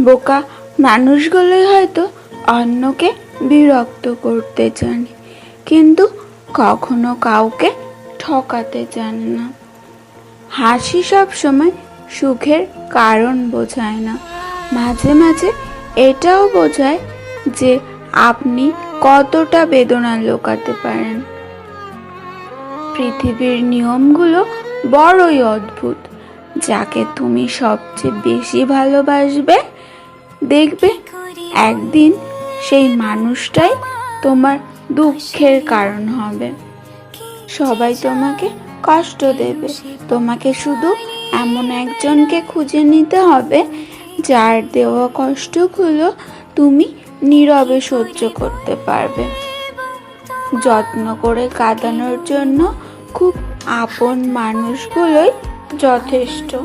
বোকা মানুষগুলোই হয়তো অন্যকে বিরক্ত করতে জানে কিন্তু কখনো কাউকে ঠকাতে জানে না। হাসি সব সময় সুখের কারণ বোঝায় না। মাঝে মাঝে এটাও বোঝায় যে আপনি কতটা বেদনা লোকাতে পারেন। পৃথিবীর নিয়মগুলো বড়ই অদ্ভুত, যাকে তুমি সবচেয়ে বেশি ভালোবাসবে দেখবে একদিন সেই মানুষটাই তোমার দুঃখের কারণ হবে। সবাই তোমাকে কষ্ট দেবে। তোমাকে শুধু এমন একজনকে খুঁজে নিতে হবে, যার দেওয়া কষ্টগুলো তুমি নীরবে সহ্য করতে পারবে। যত্ন করে কাঁদানোর জন্য খুব আপন মানুষগুলোই যথেষ্ট।